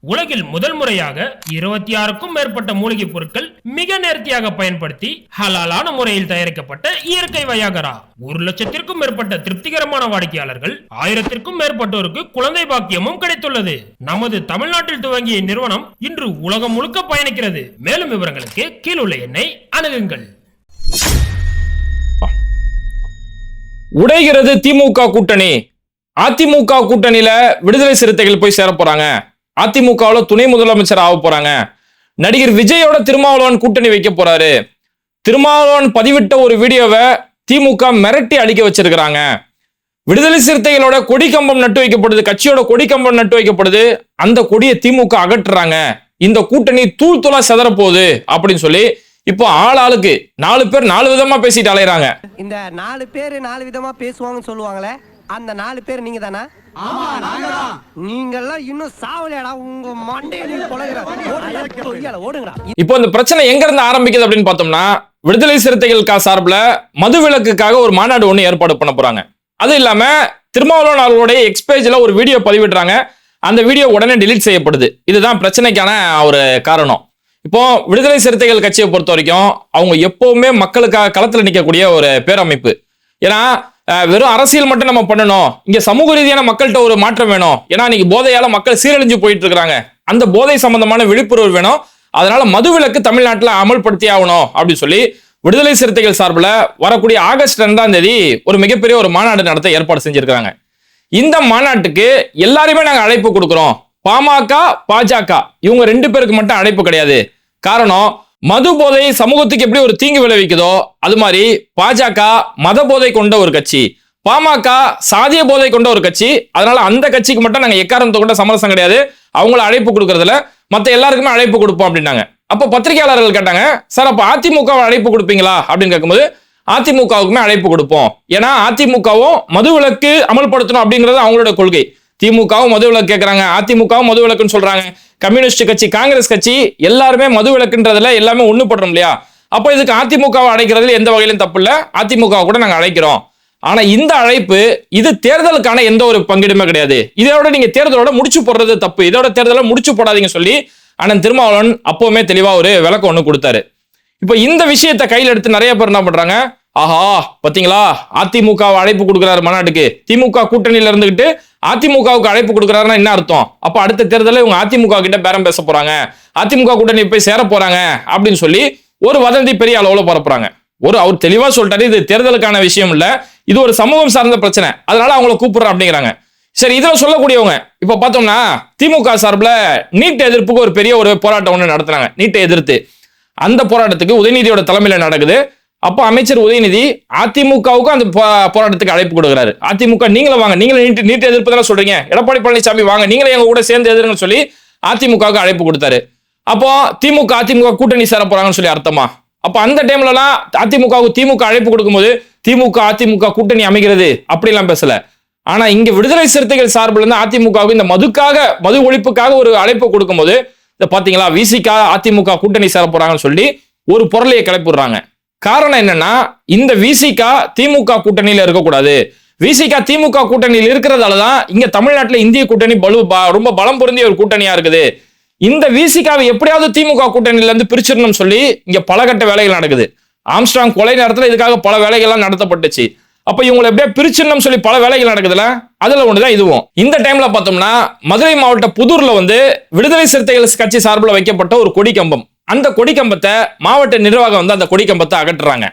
உலகில் முதல் முறையாக இருபத்தி ஆறுக்கும் மேற்பட்ட மூலிகைப் பொருட்கள் மிக நேர்த்தியாக பயன்படுத்தி ஹலாலான முறையில் தயாரிக்கப்பட்ட இயற்கை வயாகரா. ஒரு லட்சத்திற்கும் மேற்பட்ட திருப்திகரமான வாடிக்கையாளர்கள் ஆயிரத்திற்கும் மேற்பட்டோருக்கு குழந்தை பாக்கியமும் கிடைத்துள்ளது. நமது தமிழ்நாட்டில் துவங்கிய நிறுவனம் இன்று உலகம் முழுக்க பயணிக்கிறது. மேலும் விவரங்களுக்கு கீழுள்ள எண்ணை அணுகுங்கள். உடைகிறது திமுக கூட்டணி. அதிமுக கூட்டணியில விடுதலை சிறுத்தைகள் போய் சேர போறாங்க. அதிமுகவில் துணை முதலமைச்சர் ஆக போறாங்க. நடிகர் விஜயோட திருமாவளவன் கூட்டணி வைக்க போறாரு. திருமாவளவன் பதிவிட்ட ஒரு வீடியோவை திமுக மிரட்டி அழிக்க வச்சிருக்கிறாங்க. விடுதலை சிறுத்தைகளோட கொடி கம்பம் நட்டு வைக்கப்படுது கட்சியோட கொடி கம்பம் நட்டு வைக்கப்படுது அந்த கொடியை திமுக அகற்றுறாங்க. இந்த கூட்டணி தூள் தூளா செதறப்போகுது அப்படின்னு சொல்லி இப்போ ஆள் ஆளுக்கு நாலு பேர் நாலு விதமா பேசிட்டு அலையிறாங்க. இந்த நாலு பேர் நாலு விதமா பேசுவாங்கன்னு சொல்லுவாங்களே அந்த நாலு பேர் நீங்க தானா நீங்கெல்லாம் இன்னும் சாவலையாடா உங்க மண்டையில பொழகிற ஓடுங்கடா இப்போ இந்த பிரச்சனை எங்க இருந்து ஆரம்பிக்குது அப்படின்னு பார்த்தோம்னா விடுதலை சிறுத்தைகள் கா சார்பில் மது விலக்குக்காக ஒரு மாநாடு ஒன்று ஏற்பாடு பண்ண போறாங்க. அது இல்லாம திருமாவளவன் அவர்களுடைய எக்ஸ்பேஜ்ல ஒரு வீடியோ பதிவிடுறாங்க. அந்த வீடியோ உடனே டெலீட் செய்யப்படுது. இதுதான் பிரச்சனைக்கான ஒரு காரணம். இப்போ விடுதலை சிறுத்தைகள் கட்சியை பொறுத்த வரைக்கும் அவங்க எப்பவுமே மக்களுக்காக களத்தில் நிற்கக்கூடிய ஒரு பேரமைப்பு. ஏன்னா வெறும் அரசியல் மட்டும் நம்ம பண்ணணும். இங்க சமூக ரீதியான மக்கள்கிட்ட ஒரு மாற்றம் வேணும். ஏன்னா இன்னைக்கு போதையால மக்கள் சீரழிஞ்சு போயிட்டு இருக்கிறாங்க அந்த போதை சம்பந்தமான விழிப்புணர்வு வேணும். அதனால மதுவிலக்கு தமிழ்நாட்டில் அமல்படுத்தி ஆகணும் அப்படின்னு சொல்லி விடுதலை சிறுத்தைகள் சார்பில் வரக்கூடிய ஆகஸ்ட் ரெண்டாம் தேதி ஒரு மிகப்பெரிய ஒரு மாநாடு நடத்த ஏற்பாடு செஞ்சிருக்கிறாங்க. இந்த மாநாட்டுக்கு எல்லாருமே நாங்கள் அழைப்பு கொடுக்குறோம். பாமக பாஜக. இவங்க ரெண்டு பேருக்கு மட்டும் அழைப்பு கிடையாது. காரணம் மது போதை சமூகத்துக்கு எப்படி ஒரு தீங்கு விளைவிக்குதோ அது மாதிரி பாஜக மத போதை கொண்ட ஒரு கட்சி பாமக சாதிய போதை கொண்ட ஒரு கட்சி அதனால அந்த கட்சிக்கு மட்டும் நாங்க எக்காரணத்தை கொண்ட சமரசம் கிடையாது. அவங்கள அழைப்பு கொடுக்கறதுல மத்த எல்லாருக்குமே அழைப்பு கொடுப்போம் அப்படின்னாங்க. அப்போ பத்திரிகையாளர்கள் கேட்டாங்க சார் அப்ப அதிமுக அழைப்பு கொடுப்பீங்களா? அப்படின்னு கேட்கும்போது அதிமுகவுக்குமே அழைப்பு கொடுப்போம். ஏன்னா அதிமுகவும் மது விலக்கு அமல்படுத்தணும் அப்படிங்கிறது அவங்களோட கொள்கை. திமுகவும் மது விலக்கு கேட்குறாங்க அதிமுகவும் மது விலக்குன்னு சொல்றாங்க. கம்யூனிஸ்ட் கட்சி காங்கிரஸ் கட்சி எல்லாருமே மது விலக்குன்றதுல எல்லாமே ஒண்ணுபடுறோம் இல்லையா? அப்போ இதுக்கு அதிமுகவை அழைக்கிறதுல எந்த வகையிலும் தப்பு இல்லை. அதிமுக கூட நாங்கள் அழைக்கிறோம். ஆனா இந்த அழைப்பு இது தேர்தலுக்கான எந்த ஒரு பங்கிடுமே கிடையாது. இதோட நீங்க தேர்தலோட முடிச்சு போடுறது தப்பு. இதோட தேர்தலை முடிச்சு போடாதீங்க சொல்லி அண்ணன் திருமாவளவன் அப்பவுமே தெளிவா ஒரு விளக்கம் ஒன்று கொடுத்தாரு. இப்போ இந்த விஷயத்தை கையில் எடுத்து நிறைய பேர் என்ன பண்றாங்க? ஆஹா பாத்தீங்களா? அதிமுகவை அழைப்பு கொடுக்குறாரு மாநாட்டுக்கு. திமுக கூட்டணியில இருந்துகிட்டு அதிமுகவுக்கு அழைப்பு கொடுக்குறாருன்னா என்ன அர்த்தம்? அப்ப அடுத்த தேர்தலில் இவங்க அதிமுக கிட்ட பேரம் பேச போறாங்க. அதிமுக கூட்டணி போய் சேர போறாங்க அப்படின்னு சொல்லி ஒரு வதந்தி பெரிய அளவுல பரப்புறாங்க ஒரு அவர் தெளிவா சொல்லிட்டாரு இது தேர்தலுக்கான விஷயம் இல்ல இது ஒரு சமூகம் சார்ந்த பிரச்சனை. அதனால அவங்கள கூப்பிடுறோம் அப்படிங்கிறாங்க. சரி இதுல சொல்லக்கூடியவங்க இப்ப பார்த்தோம்னா திமுக சார்பில் நீட் எதிர்ப்புக்கு ஒரு பெரிய ஒரு போராட்டம் ஒன்று நடத்துனாங்க நீட்டை எதிர்த்து. அந்த போராட்டத்துக்கு உதயநிதியோட தலைமையில நடக்குது. அப்போ அமைச்சர் உதயநிதி அதிமுகவுக்கும் அந்த போ- போராட்டத்துக்கு அழைப்பு கொடுக்குறாரு. அதிமுக நீங்களும் வாங்க நீங்களும் நீட்டு நீட்டு எதிர்ப்பு தானே சொல்றீங்க. எடப்பாடி பழனிசாமி வாங்க நீங்களும் எங்க கூட சேர்ந்து எதிர்ங்கன்னு சொல்லி அதிமுகவுக்கு அழைப்பு கொடுத்தாரு. அப்போ திமுக அதிமுக கூட்டணி சேர போறாங்கன்னு சொல்லி அர்த்தமா? அப்ப அந்த டைம்லலாம் அதிமுகவுக்கு திமுக அழைப்பு கொடுக்கும்போது திமுக அதிமுக கூட்டணி அமைகிறது அப்படிலாம் பேசல. ஆனா இங்க விடுதலை சிறுத்தைகள் சார்பில் இருந்து அதிமுகவுக்கு இந்த மதுக்காக மது ஒழிப்புக்காக ஒரு அழைப்பு கொடுக்கும்போது இந்த பாத்தீங்களா? விசிகா அதிமுக கூட்டணி சேர போறாங்கன்னு சொல்லி ஒரு பொருளையை கிளப்பிடுறாங்க. காரணம் என்னன்னா இந்த விசிகா திமுக கூட்டணியில இருக்கக்கூடாது. விசிகா திமுக கூட்டணியில் இருக்கிறதால தான் இங்க தமிழ்நாட்டில் இந்திய கூட்டணி பலு ரொம்ப பலம் பொருந்திய ஒரு கூட்டணியா இருக்குது. இந்த விசிகாவை எப்படியாவது திமுக கூட்டணியில இருந்து பிரிச்சிடணும்னு சொல்லி இங்க பலகட்ட வேலைகள் நடக்குது. ஆம்ஸ்ட்ராங் கொலை நேரத்தில் இதுக்காக பல வேலைகள்லாம் நடத்தப்பட்டுச்சு. அப்ப இவங்களை எப்படியா பிரிச்சிடணும் சொல்லி பல வேலைகள் நடக்குதுல அதுல ஒண்ணுதான் இதுவும். இந்த டைம்ல பார்த்தோம்னா மதுரை மாவட்ட புதூர்ல வந்து விடுதலை சிறுத்தைகள் கட்சி சார்பில் வைக்கப்பட்ட ஒரு கொடி கம்பம். அந்த கொடிக்கம்பத்தை மாவட்ட நிர்வாகம் வந்து அந்த கொடி கம்பத்தை அகற்றுறாங்க.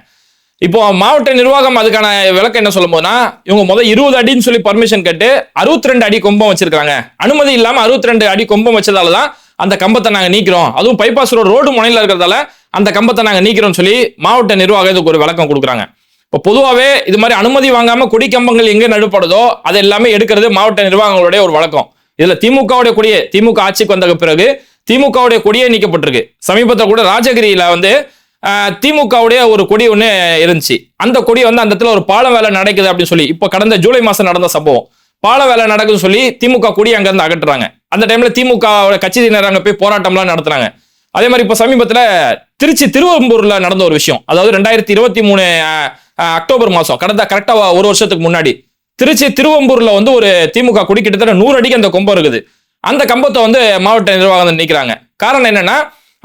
இப்போ மாவட்ட நிர்வாகம் அதுக்கான விளக்கம் என்ன சொல்லும் போதுனா இவங்க முதல் இருபது அடின்னு சொல்லி பர்மிஷன் கேட்டு அறுபத்தி ரெண்டு அடி கொம்பம் வச்சிருக்காங்க அனுமதி இல்லாம அறுபத்தி ரெண்டு அடி கொம்பம் வச்சதால தான் அந்த கம்பத்தை நாங்க நீக்கிறோம். அதுவும் பைபாஸ் ரோடு ரோடு முனையில இருக்கிறதால அந்த கம்பத்தை நாங்க நீக்கிறோம்னு சொல்லி மாவட்ட நிர்வாகம் இதுக்கு ஒரு விளக்கம் கொடுக்குறாங்க. இப்போ பொதுவாகவே இது மாதிரி அனுமதி வாங்காம கொடி கம்பங்கள் எங்க நடுப்படுதோ அது எல்லாமே எடுக்கிறது மாவட்ட நிர்வாகங்களுடைய ஒரு வழக்கம். இதுல திமுகவுடைய கொடியே திமுக ஆட்சிக்கு வந்த பிறகு திமுகவுடைய கொடியே நீக்கப்பட்டிருக்கு. சமீபத்தில் கூட ராஜகிரியில வந்து திமுகவுடைய ஒரு கொடி ஒன்று இருந்துச்சு. அந்த கொடி வந்து அந்த இடத்துல ஒரு பாலம் வேலை நடக்குது அப்படின்னு சொல்லி இப்போ கடந்த ஜூலை மாசம் நடந்த சம்பவம். பால வேலை நடக்குதுன்னு சொல்லி திமுக கொடி அங்க இருந்து அகற்றுறாங்க. அந்த டைம்ல திமுக கட்சியினர் அங்க போய் போராட்டம்லாம் நடத்துறாங்க. அதே மாதிரி இப்ப சமீபத்துல திருச்சி திருவெம்பூர்ல நடந்த ஒரு விஷயம். அதாவது ரெண்டாயிரத்தி இருபத்தி மூணு அக்டோபர் மாசம் கடந்த கரெக்டா ஒரு வருஷத்துக்கு முன்னாடி. திருச்சி திருவம்பூர்ல வந்து ஒரு திமுக குடிக்கிட்டத்தட்ட நூறு அடிக்கு அந்த கொம்பம் இருக்குது. அந்த கம்பத்தை வந்து மாவட்ட நிர்வாகம் வந்து காரணம் என்னன்னா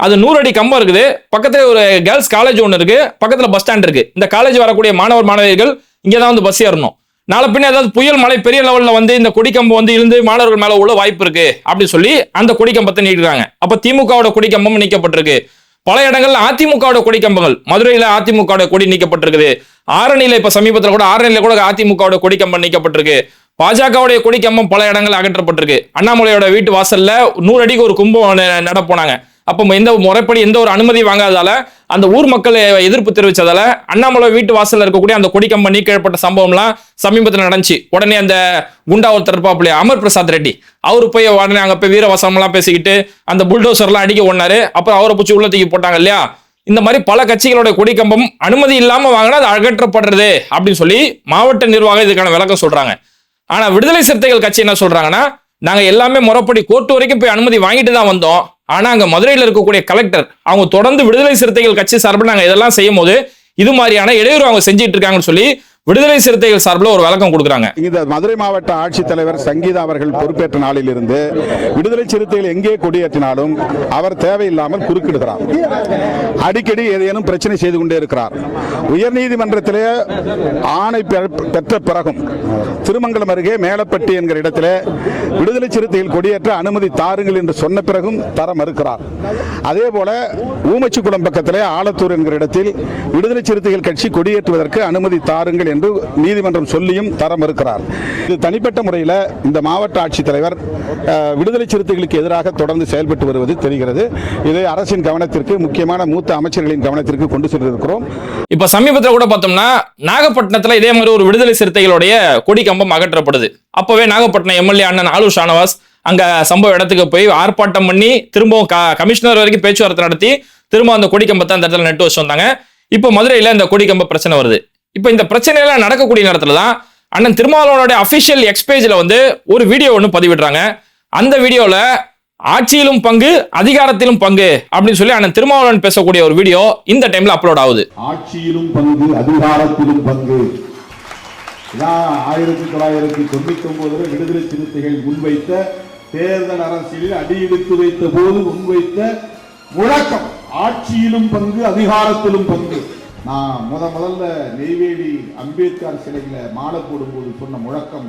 அது நூறு அடி கம்பம் இருக்குது. பக்கத்துல ஒரு கேர்ள்ஸ் காலேஜ் ஒன்று இருக்கு. பக்கத்துல பஸ் ஸ்டாண்ட் இருக்கு. இந்த காலேஜ் வரக்கூடிய மாணவர் மாணவிகள் இங்கே தான் வந்து பஸ் ஏறணும். நாளை பின்ன ஏதாவது புயல் மழை பெரிய லெவல்ல வந்து இந்த கொடிக்கம்பம் வந்து இருந்து மாணவர்கள் மேல உள்ள வாய்ப்பு இருக்கு. அப்படின்னு சொல்லி அந்த கொடிக்கம்பத்தை நீக்கிறாங்க அப்ப திமுகவோட கொடிக்கம்பம் நீக்கப்பட்டிருக்கு. பல இடங்கள்ல அதிமுகவோட கொடி கம்பங்கள் மதுரையில அதிமுகவோட கொடி நீக்கப்பட்டிருக்குது. ஆரணியில இப்ப சமீபத்தில் கூட ஆரணியில கூட அதிமுகவோட கொடிக்கம்பம் நீக்கப்பட்டிருக்கு. பாஜகவுடைய கொடிக்கம்பம் பல இடங்கள் அகற்றப்பட்டிருக்கு. அண்ணாமலையோட வீட்டு வாசல்ல நூறு அடிக்கு ஒரு கும்பம் நடப்போனாங்க நட போனாங்க. அப்போ எந்த முறைப்படி எந்த ஒரு அனுமதி வாங்காததால அந்த ஊர் மக்கள் எதிர்ப்பு தெரிவித்ததால அண்ணாமலை வீட்டு வாசலில் இருக்கக்கூடிய அந்த கொடிக்கம்பம் நீக்கப்பட்ட சம்பவம்லாம் சமீபத்தில் நடந்துச்சு. உடனே அந்த குண்டா ஒரு இருப்பாப்புலையா அமர் பிரசாத் ரெட்டி. அவர் போய் உடனே அங்கே போய் வீரவாசம்லாம் பேசிக்கிட்டு அந்த புல்டோசர்லாம் அடிக்க ஒண்ணாரு அப்புறம் அவரை பிடிச்சி உள்ள தூக்கி போட்டாங்க இல்லையா? இந்த மாதிரி பல கட்சிகளோட கொடிக்கம்பம் அனுமதி இல்லாமல் வாங்கினா அது அகற்றப்படுறது அப்படின்னு சொல்லி மாவட்ட நிர்வாகம் இதுக்கான விளக்கம் சொல்றாங்க. ஆனால் விடுதலை சிறுத்தைகள் கட்சி என்ன சொல்றாங்கன்னா நாங்கள் எல்லாமே முறைப்படி கோர்ட்டு வரைக்கும் போய் அனுமதி வாங்கிட்டு தான் வந்தோம். ஆனா அங்க மதுரையில் இருக்கக்கூடிய கலெக்டர் அவங்க தொடர்ந்து விடுதலை சிறுத்தைகள் கட்சி சார்பில் நாங்கள் இதெல்லாம் செய்யும் போது இது மாதிரியான இடையூறு அவங்க செஞ்சிட்டு இருக்காங்கன்னு சொல்லி விடுதலை சிறுத்தைகள் சார்பில் ஒரு விளக்கம் கொடுக்குறாங்க. இந்த மதுரை மாவட்ட ஆட்சித்தலைவர் சங்கீதா அவர்கள் பொறுப்பேற்ற நாளில் இருந்து விடுதலை சிறுத்தைகள் எங்கே கொடியேற்றினாலும் அவர் தேவையில்லாமல் குறுக்கிடுகிறார். அடிக்கடி ஏதேனும் பிரச்சனை செய்து கொண்டே இருக்கிறார். உயர்நீதிமன்றத்திலே ஆணை பெற- பெற்ற பிறகும் திருமங்கலம் அருகே மேலப்பட்டி என்கிற இடத்திலே விடுதலை சிறுத்தைகள் கொடியேற்ற அனுமதி தாருங்கள் என்று சொன்ன பிறகும் தர மறுக்கிறார். அதே போல ஊமச்சிக்குளம் பக்கத்திலே ஆலத்தூர் என்கிற இடத்தில் விடுதலை சிறுத்தைகள் கட்சி கொடியேற்றுவதற்கு அனுமதி தாருங்கள் என்று நீதிமன்றம் சொல்லியும் தர மறுக்கிறார் இது தனிப்பட்ட முறையில் இந்த மாவட்ட ஆட்சித்தலைவர் விடுதலை சிறுத்தைகளுக்கு எதிராக தொடர்ந்து செயல்பட்டு வருவது தெரிகிறது. இதை அரசின் கவனத்திற்கு முக்கியமான மூத்த அமைச்சர்களின் கவனத்திற்கு கொண்டு சென்றிருக்கிறோம். இப்ப சமீபத்தில் கூட பார்த்தோம்னா நாகப்பட்டினத்துல இதே மாதிரி ஒரு விடுதலை சிறுத்தைகளுடைய கொடி கம்பம் அகற்றப்படுது. அப்பவே நாகப்பட்டினம் எம்எல்ஏ அண்ணன் ஆலு ஷானவாஸ் அங்க சம்பவ இடத்துக்கு போய் ஆர்ப்பாட்டம் பண்ணி திரும்பவும் க- கமிஷனர் வரைக்கும் பேச்சுவார்த்தை நடத்தி திரும்ப அந்த கொடி கம்பத்தை அந்த இடத்துல நட்டு வச்சு வந்தாங்க. இப்போ மதுரையில் இந்த கொடி கம்ப பிரச்சனை வருது. இப்போ இந்த பிரச்சனையெல்லாம் நடக்கக்கூடிய நேரத்தில் தான் அண்ணன் திருமாவளவனுடைய அஃபிஷியல் எக்ஸ்பேஜில் வந்து ஒரு வீடியோ ஒன்று பதிவிடுறாங்க. அந்த வீடியோவில் ஆட்சியிலும் பங்கு அதிகாரத்திலும் பங்கு அப்படின்னு சொல்லி அண்ணன் திருமாவளவன் பேசக்கூடிய ஒரு வீடியோ இந்த டைம்ல அப்லோட் ஆகுது. ஆட்சியிலும் பங்கு அதிகாரத்திலும் பங்கு. ஆயிரத்தி தொள்ளாயிரத்தி தொண்ணூத்தி ஒன்பதுல விடுதலை சிறுத்தைகள் முன்வைத்த தேர்தல் அரசியலில் அடியெடுத்து வைத்த போது முன்வைத்த முழக்கம். ஆட்சியிலும் பங்கு அதிகாரத்திலும் பங்கு. நான் முத முதல்ல நெய்வேலி அம்பேத்கர் சிலையில மாலை போடும்போது சொன்ன முழக்கம்.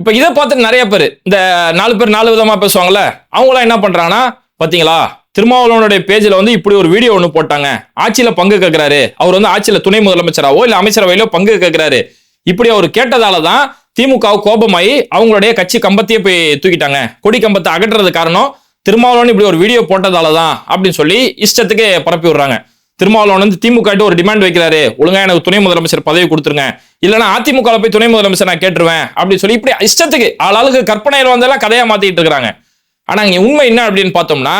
இப்ப இதை பார்த்து நிறைய பேர் இந்த நாலு பேர் நாலு விதமா பேசுவாங்கல்ல அவங்களாம் என்ன பண்றாங்கன்னா பாத்தீங்களா திருமாவளவனுடைய பேஜில் வந்து இப்படி ஒரு வீடியோ ஒன்று போட்டாங்க. ஆட்சியில் பங்கு கேட்கிறாரு. அவர் வந்து ஆட்சியில் துணை முதலமைச்சராவோ இல்லை அமைச்சரவையிலோ பங்கு கேட்கிறாரு. இப்படி அவர் கேட்டதால தான் திமுக கோபமாயி அவங்களுடைய கட்சி கம்பத்தையே போய் தூக்கிட்டாங்க. கொடி கம்பத்தை அகற்றுறது காரணம் திருமாவளவன் இப்படி ஒரு வீடியோ போட்டதால தான் அப்படின்னு சொல்லி இஷ்டத்துக்கு பரப்பி விடுறாங்க. திருமாவளவன் வந்து திமுக ஒரு டிமாண்ட் வைக்கிறாரு. ஒழுங்கா எனக்கு துணை முதலமைச்சர் பதவி கொடுத்துருங்க. இல்லைன்னா அதிமுக போய் துணை முதலமைச்சர் நான் கேட்டுருவேன் அப்படின்னு சொல்லி இப்படி இஷ்டத்துக்கு ஆளாளுக்கு கற்பனையில் வந்தெல்லாம் கதையா மாத்திட்டு இருக்கிறாங்க. ஆனா இங்க உண்மை என்ன அப்படின்னு பார்த்தோம்னா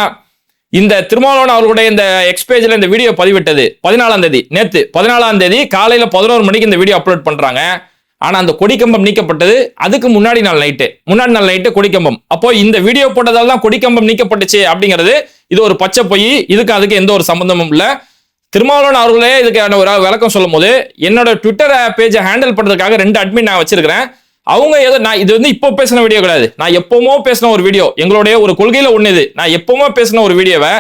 இந்த திருமாவளவன் அவர்களுடைய இந்த எக்ஸ்பேஜ்ல இந்த வீடியோ பதிவிட்டது. பதினாலாம் தேதி நேத்து பதினாலாம் தேதி காலையில பதினோரு மணிக்கு இந்த வீடியோ அப்லோட் பண்றாங்க. ஆனா அந்த கொடிக்கம்பம் நீக்கப்பட்டது அதுக்கு முன்னாடி நாள் நைட்டு முன்னாடி நாள் நைட்டு கொடிக்கம்பம். அப்போ இந்த வீடியோ போட்டதால தான் கொடிக்கம்பம் நீக்கப்பட்டுச்சு அப்படிங்கிறது இது ஒரு பச்சை பொய். இதுக்கு அதுக்கு எந்த ஒரு சம்பந்தமும் இல்லை. திருமாவளவன் அவர்களே இதுக்கான ஒரு விளக்கம் சொல்லும் போது என்னோட ட்விட்டர் பேஜை ஹேண்டில் பண்றதுக்காக ரெண்டு அட்மின் நான் வச்சிருக்கிறேன். அவங்க ஏதோ நான் இது வந்து இப்போ பேசின வீடியோ கிடையாது. நான் எப்பவுமோ பேசின ஒரு வீடியோ எங்களுடைய ஒரு கொள்கையில ஒண்ணு இது. நான் எப்பவுமோ பேசின ஒரு வீடியோவை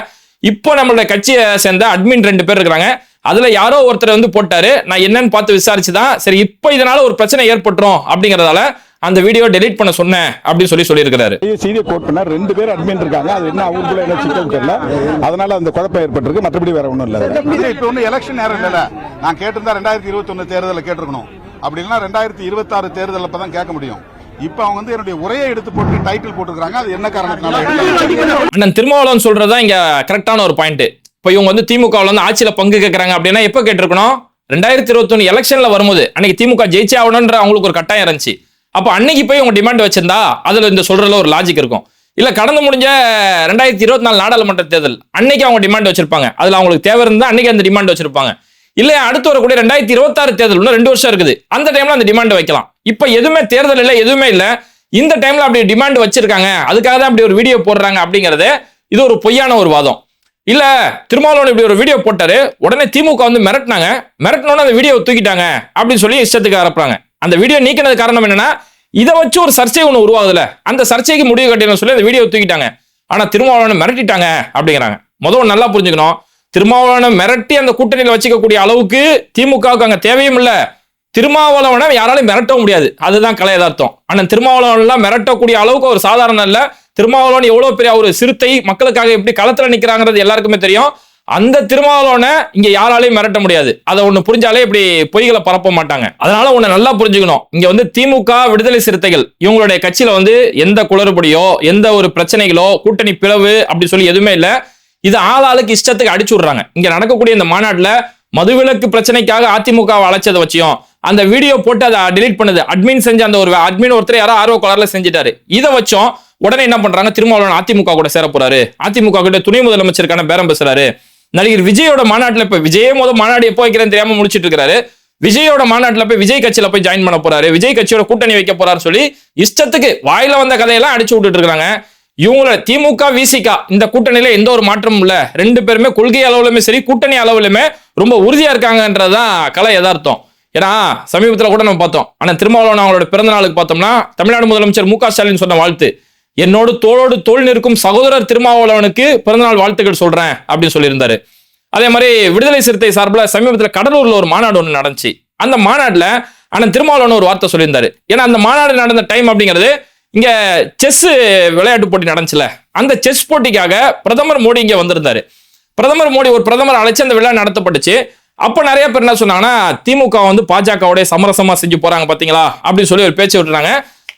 இப்போ நம்மளோட கட்சியை சேர்ந்த அட்மின் ரெண்டு பேர் இருக்கிறாங்க. அதுல யாரோ ஒருத்தர் வந்து போட்டாரு. நான் என்னன்னு பார்த்து விசாரிச்சுதான் சரி இப்போ இதனால ஒரு பிரச்சனை ஏற்பட்டுரும் அப்படிங்கறதால அந்த வீடியோ டெலீட் பண்ண சொன்னேன் அப்படின்னு சொல்லி சொல்லியிருக்கிறாரு. செய்தியை கோட் பண்ண ரெண்டு பேர் அட்மின் இருக்காங்க. அது என்ன அவங்களுக்குள்ள என்ன சிக்கல் தெரியல. அதனால அந்த குழப்பம் ஏற்பட்டிருக்கு. மற்றபடி வேற ஒண்ணும் இல்ல. இப்ப ஒண்ணு எலெக்ஷன் நேரம் இல்ல நான் கேட்டிருந்தா ரெண்டாயிரத்தி இருபத்தி ஒன்னு தேர்தலில் கேட்டிருக்கணும். அப்படி இல்லைன்னா ரெண்டாயிரத்தி இருபத்தி ஆறு தேர்தல் அப்பதான் கேட்க முடியும். இப்ப அவங்க வந்து என்னுடைய உரையை எடுத்து போட்டு டைட்டில் போட்டுருக்காங்க அது என்ன காரணத்தினால? அண்ணன் திருமாவளவன் சொல்றதுதான் இங்க கரெக்டான ஒரு பாயிண்ட் இப்போ இவங்க வந்து திமுகவில் வந்து ஆட்சியில பங்கு கேட்கறாங்க அப்படின்னா எப்போ கேட்டிருக்கணும்? ரெண்டாயிரத்தி இருபத்தொன்னு எலெக்ஷன்ல வரும்போது அன்னைக்கு திமுக ஜெயிச்சே ஆகணும்ன்ற அவங்களுக்கு ஒரு கட்டாயம் இருந்துச்சு. அப்போ அன்னைக்கு போய் உங்க டிமாண்ட் வச்சிருந்தா அதுல இந்த சொல்றதுல ஒரு லாஜிக் இருக்கும். இல்ல கடந்து முடிஞ்ச ரெண்டாயிரத்தி இருபத்தி நாலு நாடாளுமன்ற தேர்தல் அன்னைக்கு அவங்க டிமாண்ட் வச்சிருப்பாங்க. அதுல அவங்களுக்கு தேவை இருந்தா அன்னைக்கு அந்த டிமாண்ட் வச்சிருப்பாங்க. இல்ல அடுத்து வரக்கூடிய ரெண்டாயிரத்தி இருபத்தாறு தேர்தல் இன்னும் ரெண்டு வருஷம் இருக்குது. அந்த டைம்ல அந்த டிமாண்ட் வைக்கலாம். இப்ப எதுவுமே தேர்தல் இல்ல எதுவுமே இல்ல. இந்த டைம்ல அப்படி டிமாண்ட் வச்சிருக்காங்க. அதுக்காக தான் அப்படி ஒரு வீடியோ போடுறாங்க அப்படிங்கறது இது ஒரு பொய்யான ஒரு வாதம். இல்ல திருமாவளவன் இப்படி ஒரு வீடியோ போட்டாரு. உடனே திமுக வந்து மிரட்டினாங்க. மிரட்டினோட அந்த வீடியோ தூக்கிட்டாங்க அப்படின்னு சொல்லி இஷ்டத்துக்கு அரப்புறாங்க அந்த வீடியோ நீக்கினது காரணம் என்னன்னா இதை வச்சு ஒரு சர்ச்சை ஒன்று உருவாகுதுல. அந்த சர்ச்சைக்கு முடிவு கட்டணும்னு சொல்லி அந்த வீடியோ தூக்கிட்டாங்க. ஆனா திருமாவளவனை மிரட்டிட்டாங்க அப்படிங்கிறாங்க. முதல்ல நல்லா புரிஞ்சுக்கணும். திருமாவளவனை மிரட்டி அந்த கூட்டணியில் வச்சுக்கக்கூடிய அளவுக்கு திமுகவுக்கு அங்கே தேவையும் இல்லை. திருமாவளவனை யாராலையும் மிரட்டவும் முடியாது. அதுதான் கலை யதார்த்தம். ஆனால் திருமாவளவன்லாம் மிரட்டக்கூடிய அளவுக்கு ஒரு சாதாரண இல்லை திருமாவளவன் எவ்வளோ பெரிய ஒரு சிறுத்தை மக்களுக்காக எப்படி களத்தில் நிற்கிறாங்கிறது எல்லாருக்குமே தெரியும். அந்த திருமாவளவனை இங்க யாராலையும் மிரட்ட முடியாது. அதை ஒண்ணு புரிஞ்சாலே இப்படி பொய்களை பரப்ப மாட்டாங்க. அதனால உன்னை நல்லா புரிஞ்சுக்கணும். இங்க வந்து திமுக விடுதலை சிறுத்தைகள் இவங்களுடைய கட்சியில வந்து எந்த குளறுபடியோ எந்த ஒரு பிரச்சனைகளோ கூட்டணி பிளவு அப்படி சொல்லி எதுவுமே இல்ல. இது ஆளாளுக்கு இஷ்டத்துக்கு அடிச்சு விடுறாங்க. இங்க நடக்கக்கூடிய இந்த மாநாட்டுல மதுவிலக்கு பிரச்சனைக்காக அதிமுகவை அழைச்சதை வச்சியும் அந்த வீடியோ போட்டு அதை டிலீட் பண்ணுது. அட்மின் செஞ்ச அந்த ஒரு அட்மின் ஒருத்தர் யாரோ ஆர்வ கலர்ல செஞ்சுட்டாரு. இதை வச்சோம் உடனே என்ன பண்றாங்க? திருமாவளவன் அதிமுக கூட சேர போறாரு அதிமுக கிட்ட துணை முதலமைச்சருக்கான பேரம் பேசுறாரு. நடிகர் விஜயோட மாநாட்டில் இப்போ விஜயே மொதல் மாநாடு எப்போ வைக்கிறேன்னு தெரியாம முடிச்சிட்டு இருக்காரு. விஜயோட மாநாட்டில் போய் விஜய் கட்சியில் போய் ஜாயின் பண்ண போறாரு. விஜய் கட்சியோட கூட்டணி வைக்க போறாரு சொல்லி இஷ்டத்துக்கு வாயில வந்த கதையெல்லாம் அடிச்சு விட்டுட்டு இருக்காங்க. இவங்கள திமுக விசிகா இந்த கூட்டணியில எந்த ஒரு மாற்றமும் இல்ல. ரெண்டு பேருமே கொள்கை அளவுலுமே சரி கூட்டணி அளவுலுமே ரொம்ப உறுதியா இருக்காங்கன்றதுதான் கலை யதார்த்தம். ஏன்னா சமீபத்துல கூட நம்ம பார்த்தோம். ஆனா திருமாவளவன் அவங்களோட பிறந்த நாளுக்கு பார்த்தோம்னா தமிழ்நாடு முதலமைச்சர் மு க ஸ்டாலின் சொன்ன வாழ்த்து. என்னோடு தோளோடு தோல் நிற்கும் சகோதரர் திருமாவளவனுக்கு பிறந்தநாள் வாழ்த்துக்கள் சொல்றேன் அப்படின்னு சொல்லியிருந்தாரு. அதே மாதிரி விடுதலை சிறுத்தை சார்பில் சமீபத்தில் கடலூர்ல ஒரு மாநாடு ஒன்று நடந்துச்சு. அந்த மாநாட்டில் ஆனால் திருமாவளவன் ஒரு வார்த்தை சொல்லியிருந்தாரு. ஏன்னா அந்த மாநாடு நடந்த டைம் அப்படிங்கிறது இங்க செஸ் விளையாட்டு போட்டி நடந்துச்சுல. அந்த செஸ் போட்டிக்காக பிரதமர் மோடி இங்க வந்திருந்தாரு. பிரதமர் மோடி ஒரு பிரதமர் அழைச்சி அந்த விழா நடத்தப்பட்டுச்சு. அப்ப நிறைய பேர் என்ன சொன்னாங்கன்னா திமுக வந்து பாஜகவோட சமரசமா செஞ்சு போறாங்க பாத்தீங்களா? அப்படின்னு சொல்லி ஒரு பேச்சு விட்டுறாங்க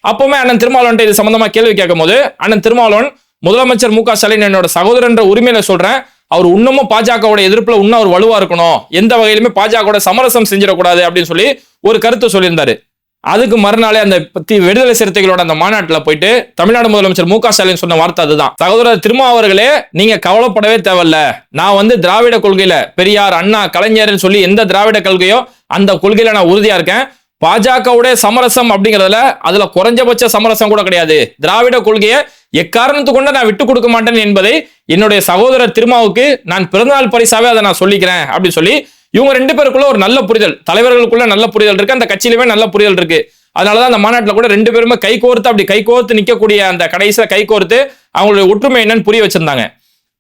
அப்பவுமே அண்ணன் திருமாவளவன் இது சம்பந்தமா கேள்வி கேட்கும் போது அண்ணன் திருமாவளவன் முதலமைச்சர் மு க ஸ்டாலின் என்னோட சகோதரன்ற உரிமையில சொல்றேன். அவர் இன்னமும் பாஜகவோட எதிர்ப்புல இன்னும் அவர் வலுவா இருக்கணும். எந்த வகையிலுமே பாஜகவோட சமரசம் செஞ்சிடக்கூடாது அப்படின்னு சொல்லி ஒரு கருத்து சொல்லியிருந்தாரு. அதுக்கு மறுநாளே அந்த தி- விடுதலை சிறுத்தைகளோட அந்த மாநாட்டில் போயிட்டு தமிழ்நாடு முதலமைச்சர் மு க ஸ்டாலின் சொன்ன வார்த்தை அதுதான். சகோதரர் திருமா அவர்களே நீங்க கவலைப்படவே தேவையில்ல. நான் வந்து திராவிட கொள்கையில பெரியார் அண்ணா கலைஞர்னு சொல்லி எந்த திராவிட கொள்கையோ அந்த கொள்கையில நான் உறுதியா இருக்கேன். பாஜகவுடைய சமரசம் அப்படிங்கிறதுல அதுல குறைஞ்சபட்ச சமரசம் கூட கிடையாது. திராவிட கொள்கையை எக்காரணத்து கொண்டு நான் விட்டு கொடுக்க மாட்டேன் என்பதை என்னுடைய சகோதரர் திருமாவுக்கு நான் பிறந்தநாள் பரிசாவே அதை நான் சொல்லிக்கிறேன் அப்படின்னு சொல்லி இவங்க ரெண்டு பேருக்குள்ள ஒரு நல்ல புரிதல். தலைவர்களுக்குள்ள நல்ல புரிதல் இருக்கு. அந்த கட்சியிலுமே நல்ல புரிதல் இருக்கு. அதனாலதான் அந்த மாநாட்டில் கூட ரெண்டு பேருமே கை கோர்த்து அப்படி கை கோர்த்து நிற்கக்கூடிய அந்த கடைசியில கை கோர்த்து அவங்களுடைய ஒற்றுமை என்னன்னு புரிய வச்சிருந்தாங்க.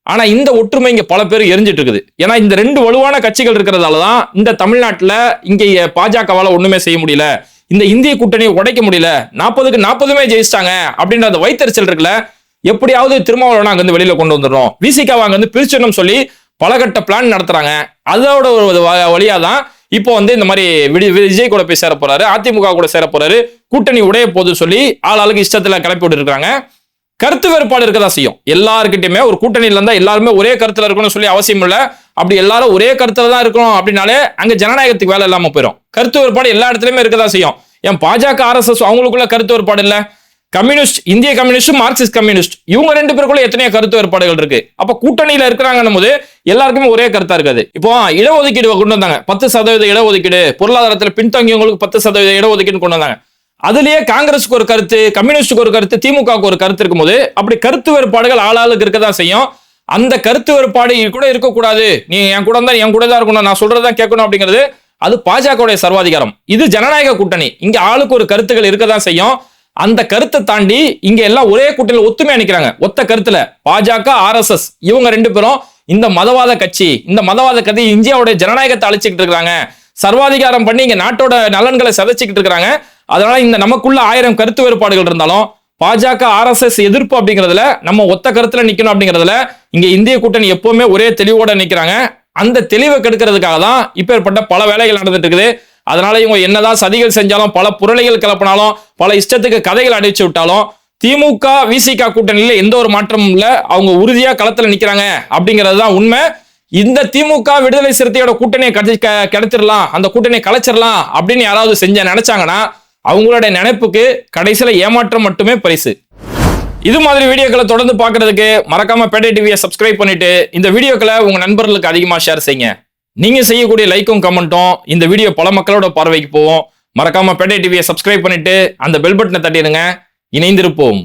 ஆனா இந்த ஒற்றுமை இங்க பல பேர் எரிஞ்சிட்டு இருக்குது ஏன்னா இந்த ரெண்டு வலுவான கட்சிகள் இருக்கிறதால தான் இந்த தமிழ்நாட்டில் இங்க பாஜகவால ஒண்ணுமே செய்ய முடியல. இந்த இந்திய கூட்டணியை உடைக்க முடியல. நாற்பதுக்கு நாற்பதுமே ஜெயிச்சிட்டாங்க அப்படின்ற அந்த வைத்தறிச்சல் இருக்குல்ல எப்படியாவது திருமாவளவனை அங்க இருந்து வெளியில கொண்டு வந்துடுறோம் விசிகாவை அங்க வந்து பிரிச்சிடணும் சொல்லி பலகட்ட பிளான் நடத்துறாங்க. அதோட ஒரு வ- வழியா தான் இப்போ வந்து இந்த மாதிரி விடி விஜய் கூட போய் சேர போறாரு அதிமுக கூட சேர போறாரு கூட்டணி உடைய போகுதுன்னு சொல்லி ஆளாளுக்கு இஷ்டத்துல கிளப்பி விட்டு இருக்காங்க கருத்து வேறுபாடு இருக்கதா செய்யும். எல்லாருக்கிட்டையுமே ஒரு கூட்டணியில் இருந்தால் எல்லாருமே ஒரே கருத்தில் இருக்கணும்னு சொல்லி அவசியம் இல்லை. அப்படி எல்லாரும் ஒரே கருத்தில் தான் இருக்கணும் அப்படின்னாலே அங்கே ஜனநாயகத்துக்கு வேலை இல்லாமல் போயிடும் கருத்து வேறுபாடு எல்லா இடத்துலயுமே இருக்கதா செய்யும். ஏன் பாஜக ஆர்எஸ்எஸ் அவங்களுக்குள்ள கருத்து வேறுபாடு இல்லை? கம்யூனிஸ்ட் இந்திய கம்யூனிஸ்ட் மார்க்சிஸ்ட் கம்யூனிஸ்ட் இவங்க ரெண்டு பேருக்குள்ள எத்தனையோ கருத்து வேறுபாடுகள் இருக்கு. அப்ப கூட்டணியில இருக்கிறாங்கன்னும் போது எல்லாருக்குமே ஒரே கருத்தா இருக்காது. இப்போ இடஒதுக்கீடு கொண்டு வந்தாங்க. பத்து சதவீத இடஒதுக்கீடு. பொருளாதாரத்தில் பின்தங்கியவங்களுக்கு பத்து சதவீத இடஒதுக்கீடு கொண்டு வந்தாங்க. அதுலயே காங்கிரஸுக்கு ஒரு கருத்து கம்யூனிஸ்டுக்கு ஒரு கருத்து திமுகவுக்கு ஒரு கருத்து இருக்கும்போது அப்படி கருத்து வேறுபாடுகள் ஆளாளுக்கு இருக்க தான் செய்யும். அந்த கருத்து வேறுபாடு கூட இருக்கக்கூடாது. நீ என் கூட தான் என் கூட தான் இருக்கணும். நான் சொல்றதான் கேட்கணும் அப்படிங்கிறது அது பாஜகவுடைய சர்வாதிகாரம். இது ஜனநாயக கூட்டணி. இங்க ஆளுக்கு ஒரு கருத்துக்கள் இருக்கதான் செய்யும். அந்த கருத்தை தாண்டி இங்க எல்லாம் ஒரே கூட்டணியில் ஒத்துமையா நிக்கிறாங்க. ஒத்த கருத்துல பாஜக ஆர்எஸ்எஸ் இவங்க ரெண்டு பேரும் இந்த மதவாத கட்சி இந்த மதவாத கட்சி இந்தியாவுடைய ஜனநாயகத்தை அழைச்சிக்கிட்டு இருக்கிறாங்க. சர்வாதிகாரம் பண்ணி இங்க நாட்டோட நலன்களை சதைச்சிக்கிட்டு இருக்கிறாங்க. அதனால இந்த நமக்குள்ள ஆயிரம் கருத்து வேறுபாடுகள் இருந்தாலும் பாஜக ஆர்எஸ்எஸ் எதிர்ப்பு அப்படிங்கிறதுல நம்ம ஒத்த கருத்துல நிக்கணும் அப்படிங்கிறதுல இங்க இந்திய கூட்டணி எப்பவுமே ஒரே தெளிவோட நிக்கிறாங்க. அந்த தெளிவை கெடுக்கிறதுக்காக தான் இப்பேற்பட்ட பல வேலைகள் நடந்துட்டு இருக்குது. அதனால இவங்க என்னதான் சதிகள் செஞ்சாலும் பல புரளைகள் கிளப்பினாலும் பல இஷ்டத்துக்கு கதைகள் அடிச்சு விட்டாலும் திமுக விசிக கூட்டணியில எந்த ஒரு மாற்றமும் இல்ல. அவங்க உறுதியா களத்துல நிக்கிறாங்க அப்படிங்கிறது தான் உண்மை. இந்த திமுக விடுதலை சிறுத்தையோட கூட்டணியை க- கிடைச்சிடலாம் அந்த கூட்டணியை கலைச்சிடலாம் அப்படின்னு யாராவது செஞ்ச நினைச்சாங்கன்னா அவங்களோட நினைப்புக்கு கடைசியில் ஏமாற்றம் மட்டுமே பரிசு. இது மாதிரி வீடியோக்களை தொடர்ந்து பார்க்கறதுக்கு மறக்காம பேட்டை டிவியை சப்ஸ்கிரைப் பண்ணிட்டு இந்த வீடியோக்களை உங்க நண்பர்களுக்கு அதிகமாக ஷேர் செய்யுங்க. நீங்க செய்யக்கூடிய லைக்கும் கமெண்ட்டும் இந்த வீடியோ பல மக்களோட பார்வைக்கு போவோம் மறக்காம பேட்டை டிவியை சப்ஸ்கிரைப் பண்ணிட்டு அந்த பெல் பட்டனை தட்டிடுங்க. இணைந்திருப்போம்.